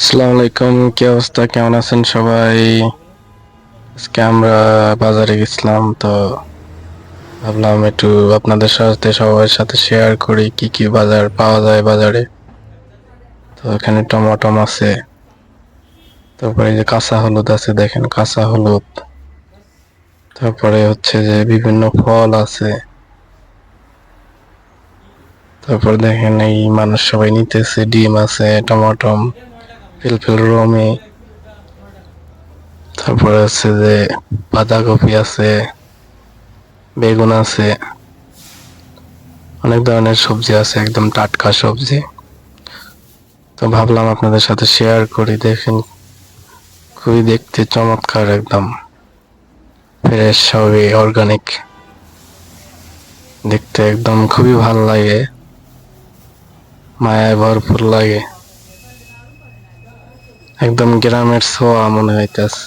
আসসালামু আলাইকুম, কি অবস্থা? কেমন আছেন সবাই? আজকে আমরা বাজারে গেছিলাম, তো ভাবলাম একটু আপনাদের সাথে সবার সাথে শেয়ার করি, কি কি বাজার পাওয়া যায় বাজারে। তো এখানে টমাটম আছে, তারপরে যে কাঁচা হলুদ আছে, দেখেন কাঁচা হলুদ। তারপরে হচ্ছে যে বিভিন্ন ফল আছে। তারপর দেখেন এই মানুষ সবাই নিতেছে, ডিম আছে, টমাটম। ফিলফিল রমি, তারপরে আছে যে বাঁধাকপি আছে, বেগুন আছে, অনেক ধরনের সবজি আছে, একদম টাটকা সবজি। তো ভাবলাম আপনাদের সাথে শেয়ার করি, দেখেন, খুবই দেখতে চমৎকার একদম। ফ্রেশ সবই অর্গানিক দেখতে একদম খুবই ভালো লাগে। মায়ায় ভরপুর লাগে। একদম গ্রামের ছোঁয়া মনে হইতেছে।